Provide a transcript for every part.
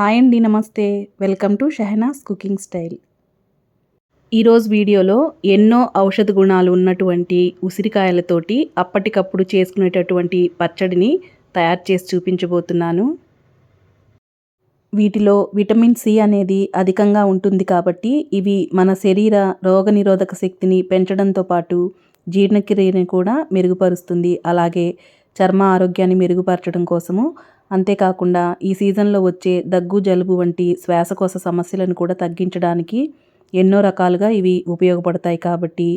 Hi అండి నమస్తే. Welcome to Shehnaz cooking style. ఈరోజు వీడియోలో ఎన్నో ఔషధ గుణాలు ఉన్నటువంటి ఉసిరికాయలతోటి అప్పటికప్పుడు చేసుకునేటటువంటి పచ్చడిని తయారు చేసి చూపించబోతున్నాను. వీటిలో విటమిన్ సి అనేది అధికంగా ఉంటుంది కాబట్టి ఇవి మన శరీర రోగనిరోధక శక్తిని పెంచడంతో పాటు జీర్ణక్రియని కూడా మెరుగుపరుస్తుంది. అలాగే చర్మ ఆరోగ్యాన్ని మెరుగుపరచడం కోసము. అంతేకాకుండా ఈ సీజన్లో వచ్చే దగ్గు జలుబు వంటి శ్వాసకోశ సమస్యలను కూడా తగ్గించడానికి ఎన్నో రకాలుగా ఇవి ఉపయోగపడతాయి కాబట్టి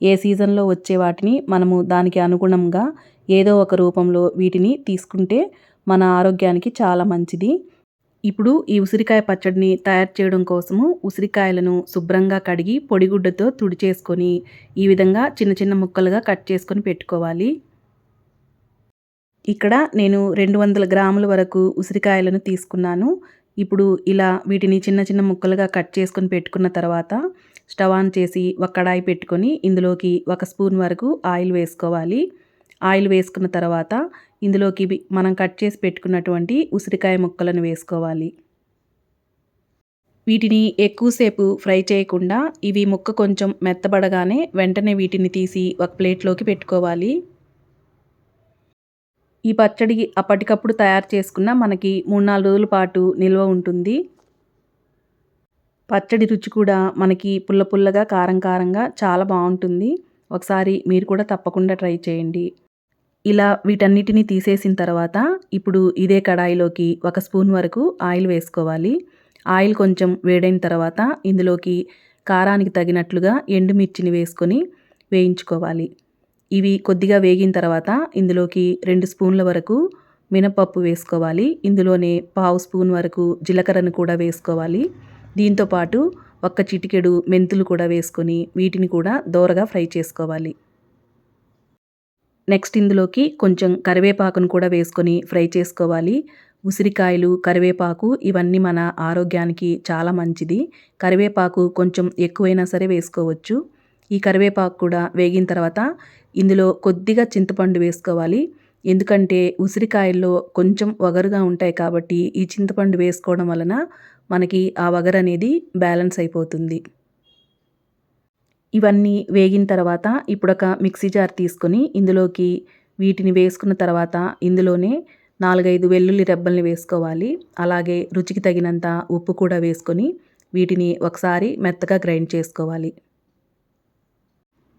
ఏ సీజన్లో వచ్చే వాటిని మనము దానికి అనుగుణంగా ఏదో ఒక రూపంలో వీటిని తీసుకుంటే మన ఆరోగ్యానికి చాలా మంచిది. ఇప్పుడు ఈ ఉసిరికాయ పచ్చడిని తయారు చేయడం కోసము ఉసిరికాయలను శుభ్రంగా కడిగి పొడిగుడ్డతో తుడిచేసుకొని ఈ విధంగా చిన్న చిన్న ముక్కలుగా కట్ చేసుకొని పెట్టుకోవాలి. ఇక్కడ నేను రెండు వందల గ్రాముల వరకు ఉసిరికాయలను తీసుకున్నాను. ఇప్పుడు ఇలా వీటిని చిన్న చిన్న ముక్కలుగా కట్ చేసుకొని పెట్టుకున్న తర్వాత స్టవ్ ఆన్ చేసి ఒక కడాయి పెట్టుకొని ఇందులోకి ఒక స్పూన్ వరకు ఆయిల్ వేసుకోవాలి. ఆయిల్ వేసుకున్న తర్వాత ఇందులోకి మనం కట్ చేసి పెట్టుకున్నటువంటి ఉసిరికాయ ముక్కలను వేసుకోవాలి. వీటిని ఎక్కువసేపు ఫ్రై చేయకుండా ఇవి ముక్క కొంచెం మెత్తబడగానే వెంటనే వీటిని తీసి ఒక ప్లేట్లోకి పెట్టుకోవాలి. ఈ పచ్చడి అప్పటికప్పుడు తయారు చేసుకున్న మనకి మూడు నాలుగు రోజుల పాటు నిల్వ ఉంటుంది. పచ్చడి రుచి కూడా మనకి పుల్ల పుల్లగా కారం కారంగా చాలా బాగుంటుంది. ఒకసారి మీరు కూడా తప్పకుండా ట్రై చేయండి. ఇలా వీటన్నిటిని తీసేసిన తర్వాత ఇప్పుడు ఇదే కడాయిలోకి ఒక స్పూన్ వరకు ఆయిల్ వేసుకోవాలి. ఆయిల్ కొంచెం వేడైన తర్వాత ఇందులోకి కారానికి తగినట్లుగా ఎండుమిర్చిని వేసుకొని వేయించుకోవాలి. ఇవి కొద్దిగా వేగిన తర్వాత ఇందులోకి రెండు స్పూన్ల వరకు మినపప్పు వేసుకోవాలి. ఇందులోనే పావు స్పూన్ వరకు జీలకర్రను కూడా వేసుకోవాలి. దీంతోపాటు ఒక్క చిటికెడు మెంతులు కూడా వేసుకొని వీటిని కూడా దోరగా ఫ్రై చేసుకోవాలి. నెక్స్ట్ ఇందులోకి కొంచెం కరివేపాకును కూడా వేసుకొని ఫ్రై చేసుకోవాలి. ఉసిరికాయలు కరివేపాకు ఇవన్నీ మన ఆరోగ్యానికి చాలా మంచిది. కరివేపాకు కొంచెం ఎక్కువైనా సరే వేసుకోవచ్చు. ఈ కరివేపాకు కూడా వేగిన తర్వాత ఇందులో కొద్దిగా చింతపండు వేసుకోవాలి. ఎందుకంటే ఉసిరికాయల్లో కొంచెం వగరుగా ఉంటాయి కాబట్టి ఈ చింతపండు వేసుకోవడం వలన మనకి ఆ వగరు అనేది బ్యాలెన్స్ అయిపోతుంది. ఇవన్నీ వేగిన తర్వాత ఇప్పుడు ఒక మిక్సీ జార్ తీసుకొని ఇందులోకి వీటిని వేసుకున్న తర్వాత ఇందులోనే నాలుగైదు వెల్లుల్లి రెబ్బల్ని వేసుకోవాలి. అలాగే రుచికి తగినంత ఉప్పు కూడా వేసుకొని వీటిని ఒకసారి మెత్తగా గ్రైండ్ చేసుకోవాలి.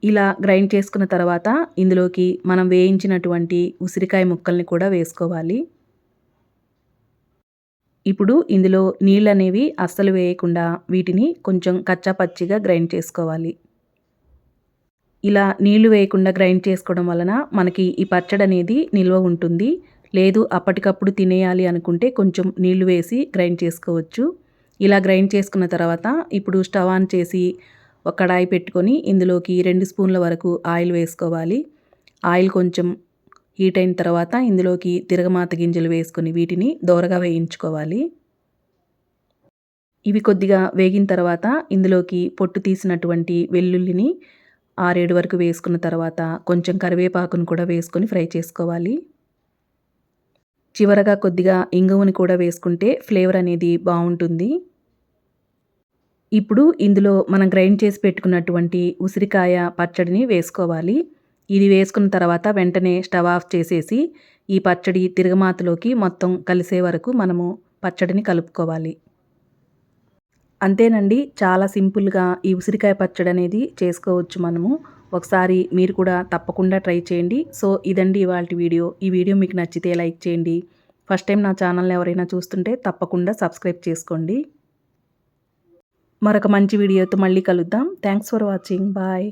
ఇలా గ్రైండ్ చేసుకున్న తర్వాత ఇందులోకి మనం వేయించినటువంటి ఉసిరికాయ ముక్కల్ని కూడా వేసుకోవాలి. ఇప్పుడు ఇందులో నీళ్ళు అనేవి అస్సలు వేయకుండా వీటిని కొంచెం కచ్చాపచ్చిగా గ్రైండ్ చేసుకోవాలి. ఇలా నీళ్ళు వేయకుండా గ్రైండ్ చేసుకోవడం వలన మనకి ఈ పచ్చడి అనేది నిల్వ ఉంటుంది. లేదు అప్పటికప్పుడు తినేయాలి అనుకుంటే కొంచెం నీళ్ళు వేసి గ్రైండ్ చేసుకోవచ్చు. ఇలా గ్రైండ్ చేసుకున్న తర్వాత ఇప్పుడు స్టవ్ ఆన్ చేసి ఒక కడాయి పెట్టుకొని ఇందులోకి రెండు స్పూన్ల వరకు ఆయిల్ వేసుకోవాలి. ఆయిల్ కొంచెం హీట్ అయిన తర్వాత ఇందులోకి తిరగమాత గింజలు వేసుకొని వీటిని దోరగా వేయించుకోవాలి. ఇవి కొద్దిగా వేగిన తర్వాత ఇందులోకి పొట్టు తీసినటువంటి వెల్లుల్లిని ఆరేడు వరకు వేసుకున్న తర్వాత కొంచెం కరివేపాకును కూడా వేసుకొని ఫ్రై చేసుకోవాలి. చివరగా కొద్దిగా ఇంగువని కూడా వేసుకుంటే ఫ్లేవర్ అనేది బాగుంటుంది. ఇప్పుడు ఇందులో మనం గ్రైండ్ చేసి పెట్టుకున్నటువంటి ఉసిరికాయ పచ్చడిని వేసుకోవాలి. ఇది వేసుకున్న తర్వాత వెంటనే స్టవ్ ఆఫ్ చేసేసి ఈ పచ్చడి తిరగమాతలోకి మొత్తం కలిసే వరకు మనము పచ్చడిని కలుపుకోవాలి. అంతేనండి చాలా సింపుల్గా ఈ ఉసిరికాయ పచ్చడి అనేది చేసుకోవచ్చు మనము. ఒకసారి మీరు కూడా తప్పకుండా ట్రై చేయండి. సో ఇదండి ఇవాళ వీడియో. ఈ వీడియో మీకు నచ్చితే లైక్ చేయండి. ఫస్ట్ టైం నా ఛానల్ని ఎవరైనా చూస్తుంటే తప్పకుండా సబ్స్క్రైబ్ చేసుకోండి. మరొక మంచి వీడియోతో మళ్ళీ కలుద్దాం. Thanks for watching bye